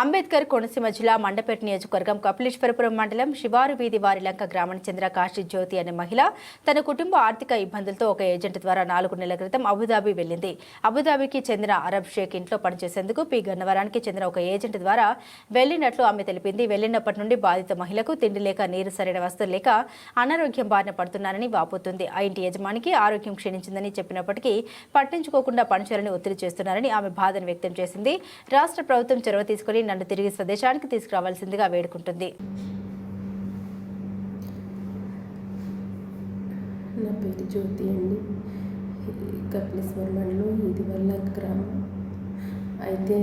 అంబేద్కర్ కోనసీమ జిల్లా మండపేట నియోజకవర్గం కపిలేశ్వరపురం మండలం శివారు వీధి వారిలంక గ్రామానికి చెందిన కాశీ జ్యోతి అనే మహిళ తన కుటుంబ ఆర్థిక ఇబ్బందులతో ఒక ఏజెంట్ ద్వారా నాలుగు నెలల క్రితం అబుదాబి వెళ్ళింది. అబుదాబికి చెందిన అరబ్ షేక్ ఇంట్లో పనిచేసేందుకు పి. గన్నవరానికి చెందిన ఒక ఏజెంట్ ద్వారా వెళ్ళినట్లు ఆమె తెలిపింది. వెళ్ళినప్పటి నుండి బాధిత మహిళకు తిండి లేక నీరు సరైన వస్తువులు లేక అనారోగ్యం బారిన పడుతున్నారని వాపోతుంది. ఆ ఇంటి యజమానికి ఆరోగ్యం క్షీణించిందని చెప్పినప్పటికీ పట్టించుకోకుండా పనిచేయాలని ఒత్తిడి చేస్తున్నారని ఆమె బాధను వ్యక్తం చేసింది. రాష్ట్ర ప్రభుత్వం చొరవ తీసుకుని నన్ను తిరిగి స్వదేశానికి తీసుకురావాల్సిందిగా వేడుకుంటుంది. నా పేరు జ్యోతి అండి. కపిలేశ్వర మండలం ఇది వల్ల గ్రామం. అయితే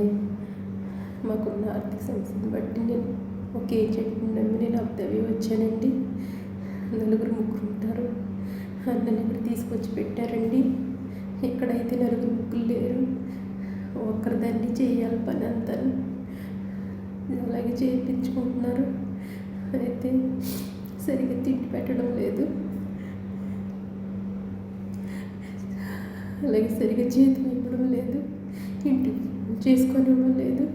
మాకున్న ఆర్థిక సమస్యను బట్టి నేను ఒక ఏజెంట్ నమ్మి నేను అబ్దవి వచ్చానండి. నలుగురు ముగ్గురు ఉంటారు. అన్నని ఇక్కడ తీసుకొచ్చి పెట్టారండి. ఇక్కడైతే నలుగురు ముగ్గురు లేరు ఒక్కరి దాన్ని చేయాలి పని అంతా అలాగే చేయించుకుంటున్నారు అయితే సరిగ్గా తిండి పెట్టడం లేదు. అలాగే సరిగ్గా జీతం ఇవ్వడం లేదు. ఇంటి చేసుకొని ఇవ్వడం లేదు.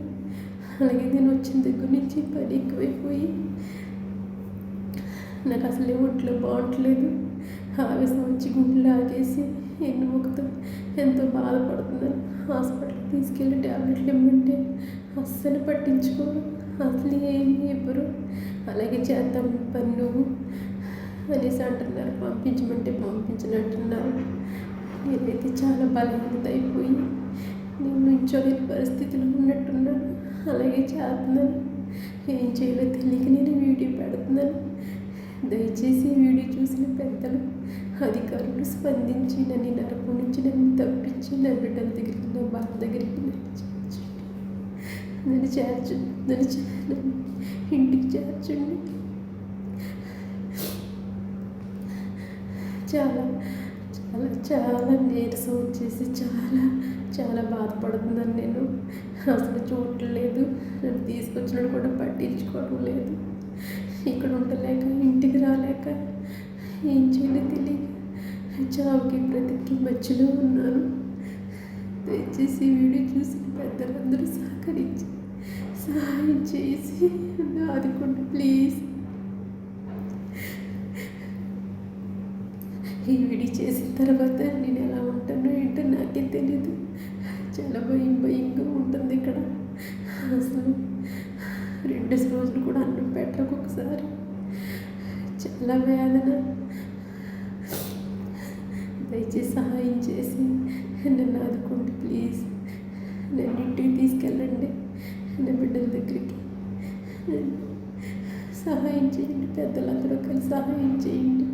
అలాగే నేను వచ్చిన దగ్గర నుంచి పని ఎక్కువైపోయి నాకు అసలే ఒంట్లో బాగుంటలేదు. ఆవేశం వచ్చి గుండెలు ఆగేసి ఎన్ని మొక్కతో ఎంతో బాధపడుతున్నాను. హాస్పిటల్కి తీసుకెళ్ళి ట్యాబ్లెట్లు ఇవ్వమంటే అస్సలు పట్టించుకోను. అసలు ఏమి ఇవ్వరు. అలాగే చేద్దాం పని నువ్వు అనేసి అంటున్నారు. పంపించమంటే పంపించినట్టున్నారు. నేనైతే చాలా బలహీనత అయిపోయి నేను నుంచోలేని పరిస్థితిలో ఉన్నట్టున్నాను. అలాగే చేస్తున్నాను. ఏం చేయాలో తెలియక నేను వీడియో పెడుతున్నాను. దయచేసి వీడియో చూసిన పెద్దలు అధికారులు స్పందించి నన్ను నరకం నుంచి నన్ను తప్పించి నా బిడ్డల దగ్గరికి నా భర్త దగ్గరికి నన్ను నన్ను చేర్చు నన్ను చేర్చు ఇంటికి చేర్చండి. చాలా చాలా చాలా నీరసం వచ్చేసి చాలా చాలా బాధపడుతున్నాను నేను. అసలు చూడలేదు నన్ను తీసుకొచ్చినట్టు కూడా పట్టించుకోవడం లేదు. ఇక్కడ ఉండలేక ఇంటికి రాలేక ఏం చేయాలో తెలియక చావుకి బ్రతికి మధ్యలో ఉన్నాను. దయచేసి వీడియో చూసిన పెద్దలందరూ చేసి ఆదుకోండి ప్లీజ్. ఈ విడి చేసిన తర్వాత నేను ఎలా ఉంటానో ఏంటో నాకే తెలియదు చాలా భయం భయంగా ఉంటుంది ఇక్కడ. అసలు రెండు రోజులు కూడా అన్నం పెట్టకు ఒకసారి. చాలా వేదన. దయచేసి సహాయం చేసి నన్ను ఆదుకోండి ప్లీజ్. నన్ను ఇంటికి తీసుకెళ్ళండి నా బిడ్డల దగ్గరికి సహాయం చేయండి పెద్దలందరూ కలిసి సహాయం చేయండి.